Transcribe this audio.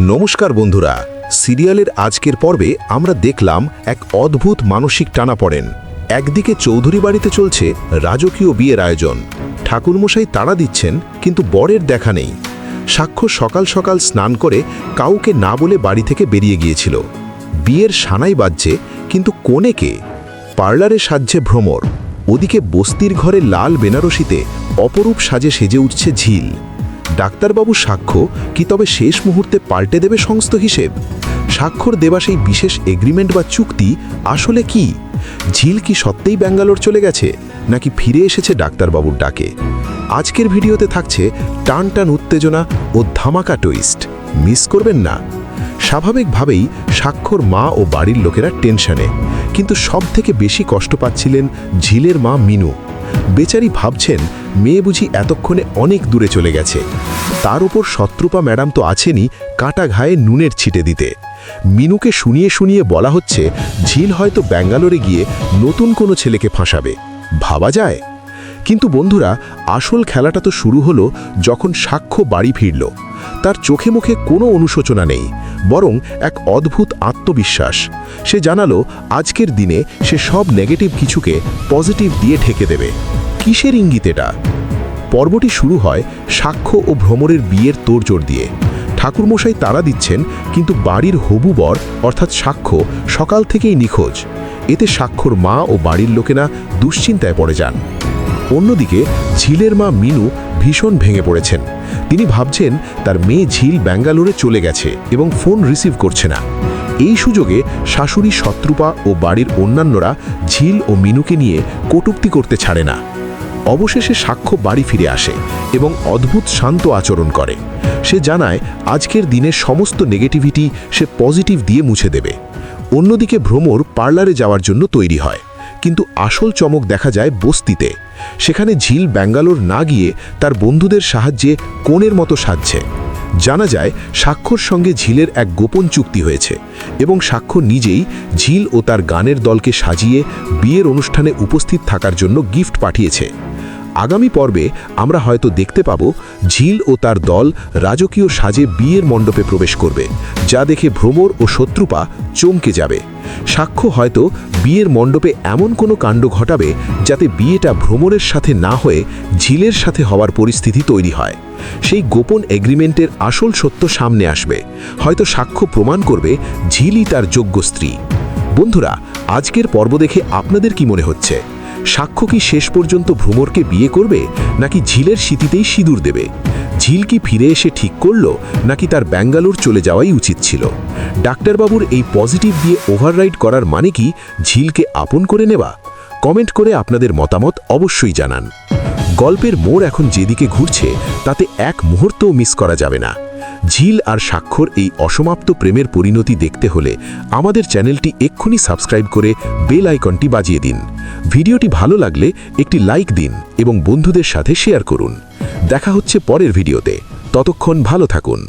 নমস্কার বন্ধুরা, সিরিয়ালের আজকের পর্বে আমরা দেখলাম এক অদ্ভুত মানসিক টানা পড়েন। একদিকে চৌধুরী বাড়িতে চলছে রাজকীয় বিয়ের আয়োজন। ঠাকুরমশাই তাড়া দিচ্ছেন, কিন্তু বরের দেখা নেই। সাক্ষ্য সকাল সকাল স্নান করে কাউকে না বলে বাড়ি থেকে বেরিয়ে গিয়েছিল। বিয়ের সানাই বাজছে, কিন্তু কোনে কে? পার্লারে সাজছে ভ্রমর। ওদিকে বস্তির ঘরে লাল বেনারসিতে অপরূপ সাজে সেজে উঠছে ঝিল। ডাক্তারবাবু সাক্ষ্য কি তবে শেষ মুহূর্তে পাল্টে দেবে সমস্ত হিসেব? স্বাক্ষর দেওয়া সেই বিশেষ এগ্রিমেন্ট বা চুক্তি আসলে কি? ঝিল কি সত্যিই ব্যাঙ্গালোর চলে গেছে, নাকি ফিরে এসেছে ডাক্তারবাবুর ডাকে? আজকের ভিডিওতে থাকছে টান টান উত্তেজনা ও ধামাকা টুইস্ট মিস করবেন না। স্বাভাবিকভাবেই স্বাক্ষর মা ও বাড়ির লোকেরা টেনশনে কিন্তু সব থেকে বেশি কষ্ট পাচ্ছিলেন ঝিলের মা মিনু। বেচারি ভাবছেন মেয়ে বুঝি এতক্ষণে অনেক দূরে চলে গেছে। তার উপর শত্রুপা ম্যাডাম তো আছেনই কাটা ঘায়ে নুনের ছিটে দিতে। মিনুকে শুনিয়ে শুনিয়ে বলা হচ্ছে, ঝিল হয়তো ব্যাঙ্গালোরে গিয়ে নতুন কোনো ছেলেকে ফাঁসাবে। ভাবা যায়। কিন্তু বন্ধুরা, আসল খেলাটা তো শুরু হলো যখন সাক্ষ্য বাড়ি ফিরল। তার চোখে মুখে কোনো অনুশোচনা নেই। বরং এক অদ্ভুত আত্মবিশ্বাস। সে জানালো, আজকের দিনে সে সব নেগেটিভ কিছুকে পজিটিভ দিয়ে ঠেকে দেবে। কিসের ইঙ্গিত এটা? পর্বটি শুরু হয় সাক্ষ্য ও ভ্রমরের বিয়ের তোড়জোড় দিয়ে। ঠাকুরমশাই তারা দিচ্ছেন, কিন্তু বাড়ির হবু বর, অর্থাৎ সাক্ষ্য, সকাল থেকেই নিখোঁজ। এতে সাক্ষর মা ও বাড়ির লোকেরা দুশ্চিন্তায় পড়ে যান। অন্যদিকে ঝিলের মা মিনু ভীষণ ভেঙে পড়েছেন। তিনি ভাবছেন তার মেয়ে ঝিল ব্যাঙ্গালোরে চলে গেছে এবং ফোন রিসিভ করছে না। এই সুযোগে শাশুড়ি শত্রুপা ও বাড়ির অন্যান্যরা ঝিল ও মিনুকে নিয়ে কটুক্তি করতে ছাড়ে না। অবশেষে সাক্ষ্য বাড়ি ফিরে আসে এবং অদ্ভুত শান্ত আচরণ করে। সে জানায়, আজকের দিনের সমস্ত নেগেটিভিটি সে পজিটিভ দিয়ে মুছে দেবে। অন্যদিকে ভ্রমর পার্লারে যাওয়ার জন্য তৈরি হয়। কিন্তু আসল চমক দেখা যায় বস্তিতে। সেখানে ঝিল ব্যাঙ্গালোর না গিয়ে তার বন্ধুদের সাহায্যে কোণের মতো সাজছে। জানা যায় সাক্ষর সঙ্গে ঝিলের এক গোপন চুক্তি হয়েছে এবং স্বাক্ষর নিজেই ঝিল ও তার গানের দলকে সাজিয়ে বিয়ের অনুষ্ঠানে উপস্থিত থাকার জন্য গিফট পাঠিয়েছে। আগামী পর্বে আমরা হয়তো দেখতে পাব ঝিল ও তার দল রাজকীয় সাজে বিয়ের মণ্ডপে প্রবেশ করবে, যা দেখে ভ্রমর ও শত্রুপা চমকে যাবে। সাক্ষ্য হয়তো বিয়ের মণ্ডপে এমন কোনো কাণ্ড ঘটাবে যাতে বিয়েটা ভ্রমরের সাথে না হয়ে ঝিলের সাথে হওয়ার পরিস্থিতি তৈরি হয়। সেই গোপন এগ্রিমেন্টের আসল সত্য সামনে আসবে। হয়তো সাক্ষ্য প্রমাণ করবে ঝিলই তার যোগ্য স্ত্রী। বন্ধুরা, আজকের পর্ব দেখে আপনাদের কি মনে হচ্ছে? সাক্ষ্য কি শেষ পর্যন্ত ভ্রমরকে বিয়ে করবে, নাকি ঝিলের স্মৃতিতেই সিঁদুর দেবে? ঝিল কি ফিরে এসে ঠিক করল, নাকি তার ব্যাঙ্গালোর চলে যাওয়াই উচিত ছিল? ডাক্তারবাবুর এই পজিটিভ দিয়ে ওভাররাইড করার মানে কি ঝিলকে আপন করে নেওয়া? কমেন্ট করে আপনাদের মতামত অবশ্যই জানান। গল্পের মোড় এখন যেদিকে ঘুরছে, তাতে এক মুহূর্তও মিস করা যাবে না। ঝিল আর স্বাক্ষর এই অসমাপ্ত প্রেমের পরিণতি দেখতে হলে আমাদের চ্যানেলটি এক্ষুনি সাবস্ক্রাইব করে বেল আইকনটি বাজিয়ে দিন। ভিডিওটি ভালো লাগলে একটি লাইক দিন এবং বন্ধুদের সাথে শেয়ার করুন। দেখা হচ্ছে পরের ভিডিওতে। ততক্ষণ ভালো থাকুন।